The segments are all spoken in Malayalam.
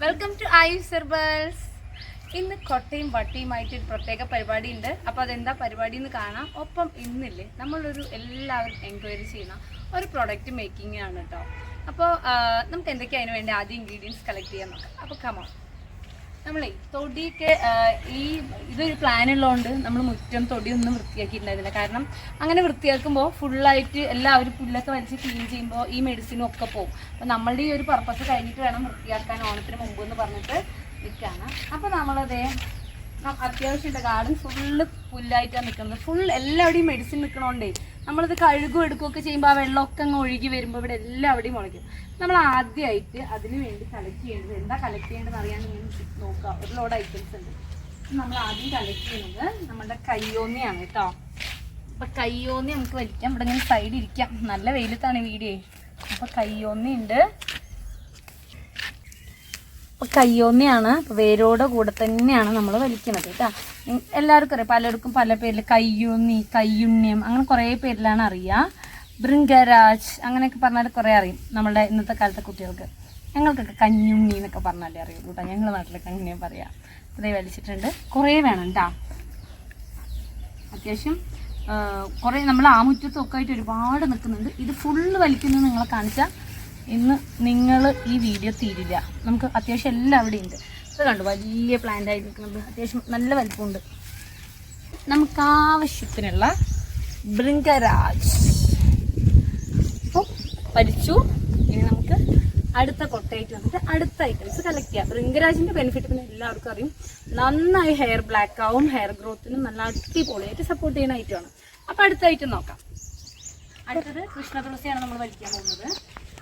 വെൽക്കം ടു ആയുസ് സെർബൽസ് ഇന്ന് കൊട്ടയും വട്ടിയുമായിട്ട് ഒരു പ്രത്യേക പരിപാടി ഉണ്ട് അപ്പോൾ അതെന്താ പരിപാടി എന്ന് കാണാം. ഒപ്പം ഇന്നില്ലേ നമ്മളൊരു എല്ലാവരും എൻക്വയറി ചെയ്യുന്ന ഒരു പ്രൊഡക്റ്റ് മേക്കിംഗ് ആണ് കേട്ടോ അപ്പോൾ നമുക്ക് എന്തൊക്കെയാണ് അതിന് വേണ്ടി ആദ്യം ഇൻഗ്രീഡിയൻസ് കളക്ട് ചെയ്യാൻ നോക്കാം അപ്പോൾ കമോ നമ്മളേ തൊടിയൊക്കെ ഈ ഇതൊരു പ്ലാൻ ഉള്ളതുകൊണ്ട് നമ്മൾ മുറ്റം തൊടിയൊന്നും വൃത്തിയാക്കിയിട്ടുണ്ടായിരുന്നില്ല. കാരണം അങ്ങനെ വൃത്തിയാക്കുമ്പോൾ ഫുള്ളായിട്ട് എല്ലാവരും പുല്ലൊക്കെ വലിച്ച് ക്ലീൻ ചെയ്യുമ്പോൾ ഈ മെഡിസിനും ഒക്കെ പോകും അപ്പം നമ്മളുടെ ഈ ഒരു പർപ്പസ് കഴിഞ്ഞിട്ട് വേണം വൃത്തിയാക്കാൻ ഓണത്തിന് മുമ്പ് എന്ന് പറഞ്ഞിട്ട് നിൽക്കുകയാണ് അപ്പോൾ നമ്മളതേ അത്യാവശ്യമുണ്ട്. ഗാർഡൻ ഫുള്ള് പുല്ലായിട്ടാണ് നിൽക്കുന്നത് ഫുൾ എല്ലാവിടെയും മെഡിസിൻ നിൽക്കണോണ്ടേ നമ്മളിത് കഴുകും എടുക്കുകയൊക്കെ ചെയ്യുമ്പോൾ ആ വെള്ളമൊക്കെ അങ്ങ് ഒഴുകി വരുമ്പോൾ ഇവിടെ എല്ലാം എല്ലാവിടെയും മുളയ്ക്കും. നമ്മൾ ആദ്യമായിട്ട് അതിന് വേണ്ടി കളക്ട് ചെയ്യേണ്ടത് എന്താ കളക്ട് ചെയ്യേണ്ടതെന്ന് അറിയാൻ നോക്കുക. ഒരു ലോഡ് ഐറ്റംസ് ഉണ്ട്. നമ്മൾ ആദ്യം കളക്ട് ചെയ്യുന്നത് നമ്മുടെ കയ്യോന്നിയാണ് കേട്ടോ. അപ്പൊ കയ്യോന്നി നമുക്ക് വലിക്കാം. ഇവിടെ ഇങ്ങനെ സൈഡ് ഇരിക്കാം. നല്ല വെയിലത്താണ് വീഡിയോ. അപ്പൊ കയ്യോന്നി ഉണ്ട്. അപ്പോൾ വേരോടെ കൂടെ തന്നെയാണ് നമ്മൾ വലിക്കുന്നത് കേട്ടോ എല്ലാവർക്കും അറിയാം പലർക്കും പല പേരിൽ കയ്യൂന്നി കയ്യുണ്യം അങ്ങനെ കുറേ പേരിലാണ് അറിയുക ബൃങ്കരാജ് അങ്ങനെയൊക്കെ പറഞ്ഞാൽ കുറേ അറിയും നമ്മളുടെ ഇന്നത്തെ കാലത്തെ കുട്ടികൾക്ക്. ഞങ്ങൾക്കൊക്കെ കഞ്ഞുണ്ണി എന്നൊക്കെ പറഞ്ഞാലേ അറിയുള്ളൂ കേട്ടോ ഞങ്ങളുടെ നാട്ടിലൊക്കെ അങ്ങനെയാണ് പറയാം. അതേ വലിച്ചിട്ടുണ്ട്. കുറേ വേണം കേട്ടോ അത്യാവശ്യം കുറേ നമ്മൾ ആ മുറ്റത്തൊക്കെ ആയിട്ട് ഒരുപാട് നിൽക്കുന്നുണ്ട്. ഇത് ഫുള്ള് വലിക്കുന്നത് നിങ്ങളെ കാണിച്ചാൽ ഇന്ന് നിങ്ങൾ ഈ വീഡിയോ തീരില്ല. നമുക്ക് അത്യാവശ്യം എല്ലാം അവിടെ ഉണ്ട് ഇത് കണ്ടു? വലിയ പ്ലാന്റ് ആയി നിൽക്കുന്നത് അത്യാവശ്യം നല്ല വലിപ്പമുണ്ട്. നമുക്ക് ആവശ്യത്തിനുള്ള ബൃങ്കരാജ് അപ്പോൾ പരിച്ചു. ഇനി നമുക്ക് അടുത്ത കൊട്ടയായിട്ട് വന്നിട്ട് അടുത്ത ഐറ്റംസ് കളക്ട് ചെയ്യാം. ബൃങ്കരാജിന്റെ ബെനിഫിറ്റ് പിന്നെ എല്ലാവർക്കും അറിയും. നന്നായി ഹെയർ ബ്ലാക്ക് ആവും ഹെയർ ഗ്രോത്തിനും നല്ല അടിപൊളിയായിട്ട് സപ്പോർട്ട് ചെയ്യുന്ന ഐറ്റമാണ് അപ്പൊ അടുത്ത ഐറ്റം നോക്കാം. അടുത്തത് കൃഷ്ണ തുളസിയാണ് നമ്മൾ വലിക്കാൻ പോകുന്നത്.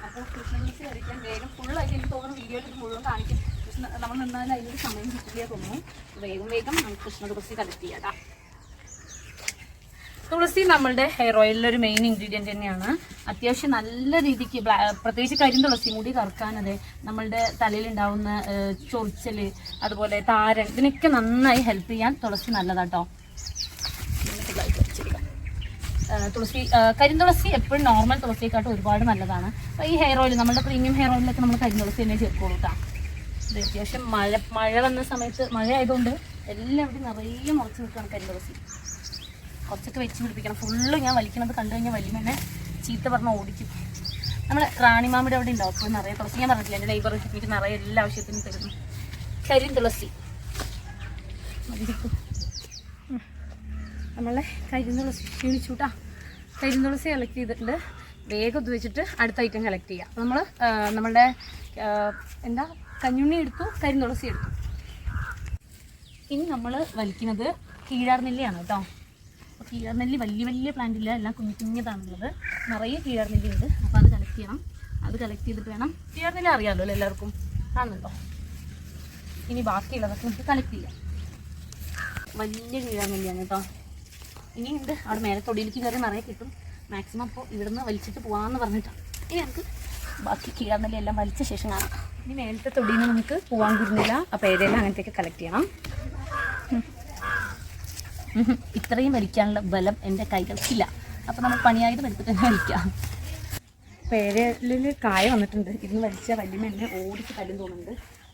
അപ്പോൾ കൃഷ്ണ വലിക്കാൻ വേഗം ഫുള്ളായിട്ട് എനിക്ക് തോന്നുന്നു വീഡിയോയിൽ മുഴുവൻ കാണിക്കും. കൃഷ്ണ നമ്മൾ നിന്നാൽ അതിനൊരു സമയം കിട്ടില്ല തോന്നുന്നു. വേഗം വേഗം നമുക്ക് കൃഷ്ണ തുളസി കളക്ട് ചെയ്യാം തുളസി നമ്മളുടെ ഹെയർ ഓയിലിലെ ഒരു മെയിൻ ഇൻഗ്രീഡിയന്റ് തന്നെയാണ്. അത്യാവശ്യം നല്ല രീതിക്ക് പ്രത്യേകിച്ച് കരിന്തുളസി മുടി കറുക്കാനത് നമ്മളുടെ തലയിലുണ്ടാവുന്ന ചൊറിച്ചൽ അതുപോലെ താരൻ ഇതിനൊക്കെ നന്നായി ഹെൽപ്പ് ചെയ്യാൻ തുളസി നല്ലതാട്ടോ തുളസി കരിന്തുളസി എപ്പോഴും നോർമൽ തുളസിയെക്കാട്ടും ഒരുപാട് നല്ലതാണ്. അപ്പോൾ ഈ ഹെയർ ഓയിൽ നമ്മുടെ പ്രീമിയം ഹെയർ ഓയിലൊക്കെ നമ്മൾ കരിന്തുളസി തന്നെ ചേർക്കോളൂ കേട്ടോ അത്യാവശ്യം മഴ മഴ വന്ന സമയത്ത് മഴ ആയതുകൊണ്ട് എല്ലാവരും നിറയെ മുളച്ച് നിൽക്കുകയാണ് കരിന്തുളസി. കുറച്ചൊക്കെ വെച്ച് പിടിപ്പിക്കണം. ഫുള്ള് ഞാൻ വലിക്കണത് കണ്ടു കഴിഞ്ഞാൽ വലിയ ചീത്ത പറഞ്ഞാൽ ഓടിക്കും. നമ്മൾ റാണിമാമിയുടെ അവിടെ ഉണ്ടാവും അപ്പോൾ നിറയെ തുളസി ഞാൻ പറഞ്ഞില്ല എന്റെ നൈബർ എനിക്ക് നിറയെ എല്ലാ ആവശ്യത്തിനും തരുന്നു കരിന്തുളസി. ഉം. നമ്മളെ കരിന്തുളസി തുളസി ക്ഷീണിച്ചുട്ടാ കരിൻ തുളസി കളക്ട് ചെയ്തിട്ടുണ്ട്. വേഗം ഇത് വെച്ചിട്ട് അടുത്ത ഐറ്റം കളക്ട് ചെയ്യാം. നമ്മൾ നമ്മളുടെ എന്താ? കഞ്ഞുണ്ണി എടുത്തു കരിന്തുളസി തുളസി എടുത്തു. ഇനി നമ്മൾ വലിക്കുന്നത് കീഴാർനെല്ലിയാണ് കേട്ടോ. അപ്പോൾ കീഴാർനെല്ലി വലിയ വലിയ പ്ലാന്റ് ഇല്ല. എല്ലാം കുഞ്ഞു കുഞ്ഞതാണുള്ളത്. നിറയെ കീഴാർനെല്ലി ഉണ്ട്. അപ്പോൾ അത് കളക്ട് ചെയ്യണം. അത് കളക്ട് ചെയ്തിട്ട് വേണം. കീഴാർനെല്ലി അറിയാമല്ലോ അല്ലേ എല്ലാവർക്കും? കാണുന്നുണ്ടോ? ഇനി ബാക്കിയുള്ളതൊക്കെ നമുക്ക് കളക്ട് ചെയ്യാം. വലിയ കീഴാർനെല്ലിയാണ് കേട്ടോ. ഇനിയുണ്ട്. അവിടെ മേലെ തൊടിയിലേക്ക് കയറി നിറയെ കിട്ടും. മാക്സിമം അപ്പോൾ ഇവിടുന്ന് വലിച്ചിട്ട് പോകാമെന്ന് പറഞ്ഞിട്ടാണ് ഇനി നമുക്ക് ബാക്കി കീഴാർനെല്ലി എല്ലാം വലിച്ച ശേഷം കാണാം. ഇനി മേലത്തെ തൊടിയിൽ നിന്ന് നമുക്ക് പോകാൻ കിട്ടുന്നില്ല അപ്പോൾ ഏതെല്ലാം അങ്ങനത്തെയൊക്കെ കളക്ട് ചെയ്യണം. ഇത്രയും വലിക്കാനുള്ള ബലം എന്റെ കൈകൾക്കില്ല. അപ്പോൾ നമ്മൾ പണിയായത് എടുത്തിട്ട് തന്നെ വലിക്കാം. പേരലിൽ കായ വന്നിട്ടുണ്ട്. ഇന്ന് വലിച്ച വലിയ എന്നെ ഓടിച്ച് തല്ലും തോന്നുന്നുണ്ട്.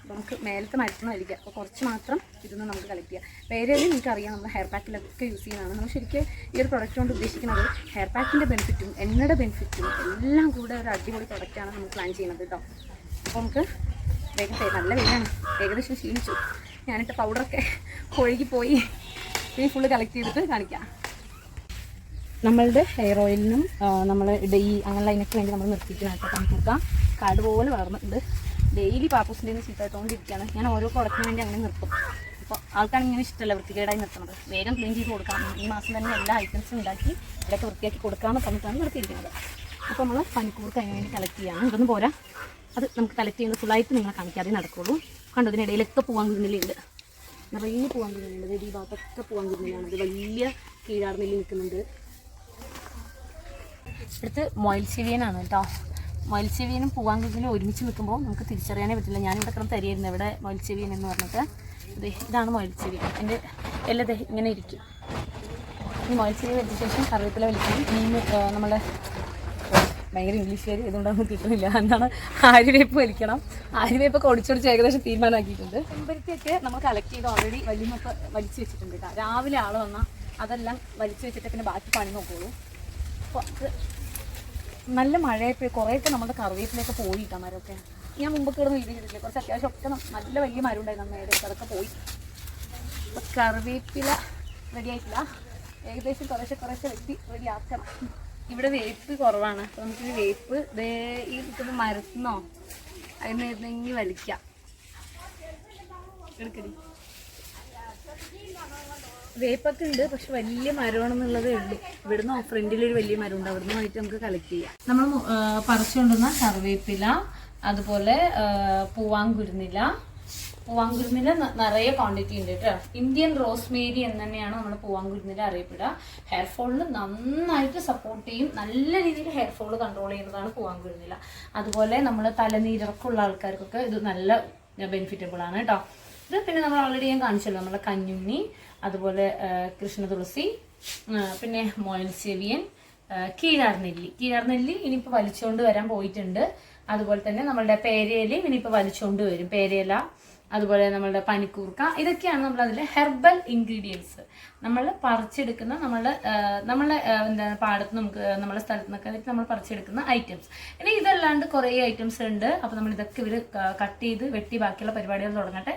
അപ്പോൾ നമുക്ക് മേലത്തെ മരുന്ന് വലിക്കാം അപ്പോൾ കുറച്ച് മാത്രം ഇതൊന്ന് നമുക്ക് കളക്ട് ചെയ്യാം. വേറെ നിങ്ങൾക്കറിയാം നമ്മൾ ഹെയർ പാക്കിലൊക്കെ യൂസ് ചെയ്യുന്നതാണ്. നമ്മൾ ശരിക്കും ഈ ഒരു പ്രൊഡക്റ്റ് കൊണ്ട് ഉദ്ദേശിക്കുന്നത് ഹെയർ പാക്കിന്റെ ബെനിഫിറ്റും എണ്ണയുടെ ബെനിഫിറ്റും എല്ലാം കൂടെ ഒരു അടിപൊളി പ്രൊഡക്റ്റാണ് നമ്മൾ പ്ലാൻ ചെയ്യുന്നത് കേട്ടോ അപ്പോൾ നമുക്ക് വേഗം. നല്ല വെയിലാണ്. ഏകദേശം ക്ഷീണിച്ചു. ഞാനിട്ട് പൗഡറൊക്കെ പോയി. ഇനി ഫുള്ള് കളക്ട് ചെയ്തിട്ട് കാണിക്കാം. നമ്മളുടെ ഹെയർ ഓയിലിനും നമ്മൾ ഡെയ് അങ്ങനെയുള്ള അതിനൊക്കെ വേണ്ടി നമ്മൾ നിർത്തിക്കുന്നതായിട്ട് കണക്കൂക്കാം കാട് പോലെ വളർന്നിട്ടുണ്ട്. ഡെയിലി പാപ്പൂസിന്റെ നിന്ന് ഞാൻ ഓരോ പ്രൊഡക്റ്റിന് വേണ്ടി അങ്ങനെ നിർത്തും. അപ്പോൾ ആൾക്കാണ് ഇങ്ങനെ ഇഷ്ടമല്ല വൃത്തികേടായി നിർത്തുന്നത്. വേഗം ക്ലീൻ ചെയ്ത് കൊടുക്കാം ഈ മാസം തന്നെ എല്ലാ ഐറ്റംസും ഉണ്ടാക്കി ഇതൊക്കെ വൃത്തിയാക്കി കൊടുക്കാമെന്ന് പറഞ്ഞിട്ടാണ് നിർത്തിയിരിക്കുന്നത്. അപ്പോൾ നമ്മൾ പനിക്കൂർക്ക് അതിന് വേണ്ടി കളക്ട് ചെയ്യാണ്. ഇതൊന്നും പോരാ. അത് നമുക്ക് കളക്ട് ചെയ്യുന്നത് ഫുള്ളായിട്ട് നിങ്ങളെ കാണിക്കാതെ നടക്കുള്ളൂ. കണ്ടു ഇതിനിടയിലൊക്കെ പോകാൻ കുഞ്ഞിലുണ്ട് നിറയെ പോകാൻ കുഞ്ഞിലുണ്ട് ഈ ഭാഗത്തൊക്കെ പോകാൻ കിട്ടുന്നതാണ് അത് വലിയ കീഴാർന്നിൽ നിൽക്കുന്നുണ്ട്. അടുത്ത് മൊയിൽച്ചെവിയനാണ് കേട്ടോ. മൊയിൽച്ചെവിയനും പൂവാങ്കുഞ്ഞിനും ഒരുമിച്ച് നിൽക്കുമ്പോൾ നമുക്ക് തിരിച്ചറിയാനേ പറ്റില്ല. ഞാനിവിടെ കിടന്ന് തരിയായിരുന്നു ഇവിടെ മത്സ്യവീൻ എന്ന് പറഞ്ഞിട്ട്. ദേ ഇതാണ് മത്സ്യവീൻ. എന്റെ എല്ലാ ദേ ഇങ്ങനെ ഇരിക്കും. ഈ മത്സ്യവീൻ വെച്ച ശേഷം കറിവേപ്പില വലിക്കും മീൻ നമ്മളെ ഭയങ്കര ഇംഗ്ലീഷുകാർ ഇതുകൊണ്ടൊന്നും കിട്ടുന്നില്ല. എന്താണ്? ആര്യവേപ്പ് വലിക്കണം. ആര്യവേപ്പൊക്കെ ഒടിച്ചൊടിച്ച് ഏകദേശം തീരുമാനമാക്കിയിട്ടുണ്ട്. ചെമ്പരത്തിയൊക്കെ നമ്മൾ കളക്ട് ചെയ്ത് ഓൾറെഡി വലിയൊക്കെ വലിച്ചു വെച്ചിട്ടുണ്ട് കേട്ടോ. രാവിലെ ആൾ വന്നാൽ അതെല്ലാം വലിച്ചു വെച്ചിട്ട് പിന്നെ ബാക്കി പണി നോക്കുള്ളൂ. അപ്പോൾ നല്ല മഴയപ്പോൾ കുറേയൊക്കെ നമ്മുടെ കറിവേപ്പിലൊക്കെ പോയി കേട്ടോ മരമൊക്കെ ഞാൻ മുമ്പ് കിടന്ന് വീട് കുറച്ച് അത്യാവശ്യം ഒക്കെ നല്ല വലിയ മരം ഉണ്ടായിരുന്നു മേലെ അതൊക്കെ പോയി. അപ്പോൾ കറിവേപ്പില റെഡി ആയിട്ടില്ല. ഏകദേശം കുറേശ്ശെ കുറേശ്ശെ വെട്ടി റെഡി ആക്കണം. ഇവിടെ വേപ്പ് കുറവാണ്. അപ്പോൾ നമുക്കൊരു വേപ്പ് ഈ കിട്ടുന്ന മരത്തുനിന്നോ അതിന് ഇരുന്നെങ്കിൽ വലിക്കാം. എടുക്കടി വേപ്പൊക്കെ ഉണ്ട് പക്ഷെ വലിയ മരമാണ് എന്നുള്ളതേ ഉള്ളൂ. ഇവിടുന്ന് ഫ്രണ്ടിൽ ഒരു വലിയ മരം ഉണ്ട്. അവിടുന്ന് വന്നിട്ട് നമുക്ക് കളക്ട് ചെയ്യാം. നമ്മൾ പറിച്ചുകൊണ്ടുവന്ന കറിവേപ്പില അതുപോലെ പൂവാങ്കുരുന്നില. പൂവാങ്കുരുന്നില നിറയെ ക്വാണ്ടിറ്റി ഉണ്ട് കേട്ടോ. ഇന്ത്യൻ റോസ്മേരി എന്ന് തന്നെയാണ് നമ്മൾ പൂവാങ്കുരുന്നില അറിയപ്പെടുക. ഹെയർ നന്നായിട്ട് സപ്പോർട്ട് ചെയ്യും. നല്ല രീതിയിൽ ഹെയർ ഫോൾ കൺട്രോൾ ചെയ്യുന്നതാണ് പൂവാങ്കുരുന്നില. അതുപോലെ നമ്മൾ തലനീരക്കുള്ള ആൾക്കാർക്കൊക്കെ ഇത് നല്ല ബെനിഫിറ്റബിൾ ആണ് കേട്ടോ. ഇത് പിന്നെ നമ്മൾ ഓൾറെഡി ഞാൻ കാണിച്ചല്ലോ. നമ്മളെ കഞ്ഞുണ്ണി അതുപോലെ കൃഷ്ണ തുളസി പിന്നെ നെല്ലി കീഴാർനെല്ലി. കീഴാർനെല്ലി ഇനിയിപ്പോൾ വലിച്ചുകൊണ്ട് വരാൻ പോയിട്ടുണ്ട്. അതുപോലെ തന്നെ നമ്മളുടെ പേരയിലയും ഇനിയിപ്പോൾ വലിച്ചുകൊണ്ട് വരും. പേരയില അതുപോലെ നമ്മളുടെ പനിക്കൂർക്ക ഇതൊക്കെയാണ് നമ്മൾ അതിലെ ഹെർബൽ ഇൻഗ്രീഡിയൻസ്. നമ്മൾ പറിച്ചെടുക്കുന്ന നമ്മളുടെ നമ്മളെ എന്താ പാടത്ത് നമുക്ക് നമ്മളെ സ്ഥലത്ത് നിന്നൊക്കെ നമ്മൾ പറിച്ചെടുക്കുന്ന ഐറ്റംസ്. ഇനി ഇതല്ലാണ്ട് കുറേ ഐറ്റംസ് ഉണ്ട്. അപ്പോൾ നമ്മൾ ഇതൊക്കെ ഇവർ കട്ട് ചെയ്ത് വെട്ടി ബാക്കിയുള്ള പരിപാടികൾ തുടങ്ങട്ടെ.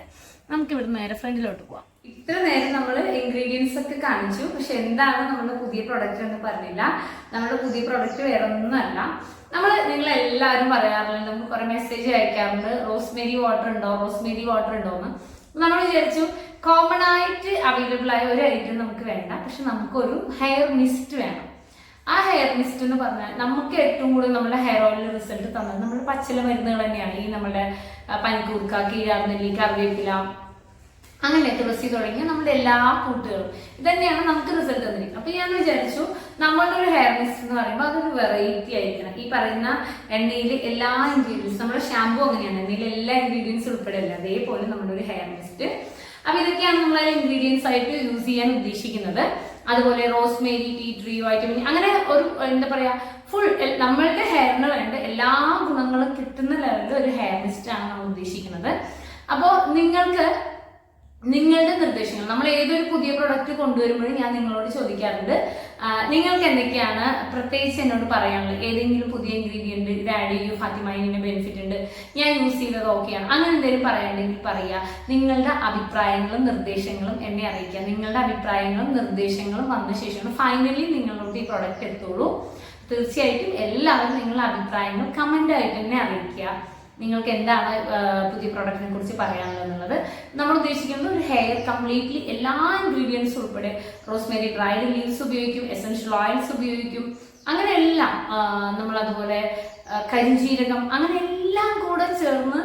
നമുക്ക് ഇവിടെ നേരെ ഫ്രണ്ടിലോട്ട് പോവാം. ഇത്ര നേരം നമ്മൾ ഇൻഗ്രീഡിയൻസ് ഒക്കെ കാണിച്ചു. പക്ഷെ എന്താണ് നമ്മുടെ പുതിയ പ്രൊഡക്റ്റ് എന്ന് പറഞ്ഞില്ല. നമ്മുടെ പുതിയ പ്രൊഡക്റ്റ് വേറെ ഒന്നുമല്ല നമ്മൾ നിങ്ങൾ എല്ലാവരും പറയാറുണ്ട്. നമുക്ക് കുറെ മെസ്സേജ് അയക്കാറുണ്ട്. റോസ്മേരി വാട്ടർ ഉണ്ടോ? റോസ്മേരി വാട്ടർ ഉണ്ടോ എന്ന്. നമ്മൾ വിചാരിച്ചു കോമൺ ആയിട്ട് അവൈലബിൾ ആയ ഒരു ഐറ്റം നമുക്ക് വേണ്ട. പക്ഷെ നമുക്കൊരു ഹെയർ മിസ്റ്റ് വേണം. ആ ഹെയർ മിസ്റ്റ് എന്ന് പറഞ്ഞാൽ നമുക്ക് ഏറ്റവും കൂടുതൽ നമ്മുടെ ഹെയർ ഓയിലിൽ റിസൾട്ട് തന്നത് നമ്മുടെ പച്ചില മരുന്നുകൾ തന്നെയാണ്. ഈ നമ്മുടെ പനിക്കൂർക്ക കീഴാർനെല്ലി കറിവേപ്പില അങ്ങനെ തുളസി തുടങ്ങിയ നമ്മുടെ എല്ലാ കൂട്ടുകളും ഇതന്നെയാണ് നമുക്ക് റിസൾട്ട് തന്നിരിക്കുന്നത്. അപ്പൊ ഞാൻ വിചാരിച്ചു നമ്മളുടെ ഒരു ഹെയർ മിക്സ് എന്ന് പറയുമ്പോൾ അതൊരു വെറൈറ്റി ആയിരിക്കണം. ഈ പറയുന്ന എണ്ണയിൽ എല്ലാ ഇൻഗ്രീഡിയൻസ് നമ്മുടെ ഷാമ്പു അങ്ങനെയാണ്. എണ്ണയിൽ എല്ലാ ഇൻഗ്രീഡിയൻസ് ഉൾപ്പെടെയല്ല. അതേപോലെ നമ്മുടെ ഒരു ഹെയർ മിസ്റ്റ് അപ്പൊ ഇതൊക്കെയാണ് നമ്മൾ ഇൻഗ്രീഡിയൻസ് ആയിട്ട് യൂസ് ചെയ്യാൻ ഉദ്ദേശിക്കുന്നത്. അതുപോലെ റോസ്മേരി ടീ ട്രീ വൈറ്റമിൻ അങ്ങനെ ഒരു എന്താ പറയാ ഫുൾ നമ്മളുടെ ഹെയറിന് വേണ്ട എല്ലാ ഗുണങ്ങളും കിട്ടുന്ന ലെവലിൽ ഒരു ഹെയർ മിസ്റ്റ് ആണ് നമ്മൾ ഉദ്ദേശിക്കുന്നത്. അപ്പോൾ നിങ്ങൾക്ക് നിങ്ങളുടെ നിർദ്ദേശങ്ങൾ നമ്മൾ ഏതൊരു പുതിയ പ്രൊഡക്റ്റ് കൊണ്ടുവരുമ്പോഴും ഞാൻ നിങ്ങളോട് ചോദിക്കാറുണ്ട്. നിങ്ങൾക്ക് എന്തൊക്കെയാണ് പ്രത്യേകിച്ച് എന്നോട് പറയാനുള്ളത്? ഏതെങ്കിലും പുതിയ ഇൻഗ്രീഡിയന്റ് ഇത് ആഡ് ചെയ്യൂ ഫാത്തിമൈനിന് ബെനിഫിറ്റ് ഉണ്ട് ഞാൻ യൂസ് ചെയ്തത് ഓക്കെയാണ് അങ്ങനെ എന്തെങ്കിലും പറയാനുണ്ടെങ്കിൽ പറയുക നിങ്ങളുടെ അഭിപ്രായങ്ങളും നിർദ്ദേശങ്ങളും എന്നെ അറിയിക്കുക. നിങ്ങളുടെ അഭിപ്രായങ്ങളും നിർദ്ദേശങ്ങളും വന്ന ശേഷം ഫൈനലി നിങ്ങളോട് ഈ പ്രൊഡക്റ്റ് എത്തുള്ളൂ തീർച്ചയായിട്ടും എല്ലാവരും നിങ്ങളുടെ അഭിപ്രായങ്ങൾ കമന്റായിട്ട് തന്നെ അറിയിക്കുക. നിങ്ങൾക്ക് എന്താണ് പുതിയ പ്രൊഡക്റ്റിനെ കുറിച്ച് പറയാനുള്ളത് നമ്മൾ ഉദ്ദേശിക്കുന്നത് ഒരു ഹെയർ കംപ്ലീറ്റ്ലി എല്ലാ ഇൻഗ്രീഡിയൻസും ഉൾപ്പെടെ റോസ്മേരി ഡ്രൈഡ് ലീവ്സ് ഉപയോഗിക്കും എസൻഷ്യൽ ഓയിൽസ് ഉപയോഗിക്കും. അങ്ങനെ എല്ലാം നമ്മൾ അതുപോലെ കരിഞ്ചീരകം അങ്ങനെ എല്ലാം കൂടെ ചേർന്ന്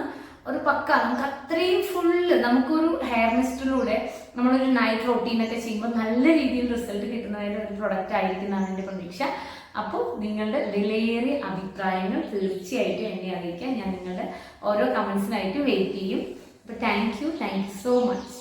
ഒരു പക്ക നമുക്ക് അത്രയും ഫുള്ള് നമുക്കൊരു ഹെയർ മിസ്റ്റിലൂടെ നമ്മളൊരു നൈറ്റ് റൊട്ടീനൊക്കെ ചെയ്യുമ്പോൾ നല്ല രീതിയിൽ റിസൾട്ട് കിട്ടുന്നതിന്റെ ഒരു പ്രൊഡക്റ്റ് ആയിരിക്കുന്നതാണ് എന്റെ പ്രതീക്ഷ. അപ്പോൾ നിങ്ങളുടെ വിലയേറിയ അഭിപ്രായങ്ങൾ തീർച്ചയായിട്ടും എന്നെ അറിയിക്കാൻ ഞാൻ നിങ്ങളുടെ ഓരോ കമൻസിനായിട്ട് വെയിറ്റ് ചെയ്യും. അപ്പോൾ thank you thank you so much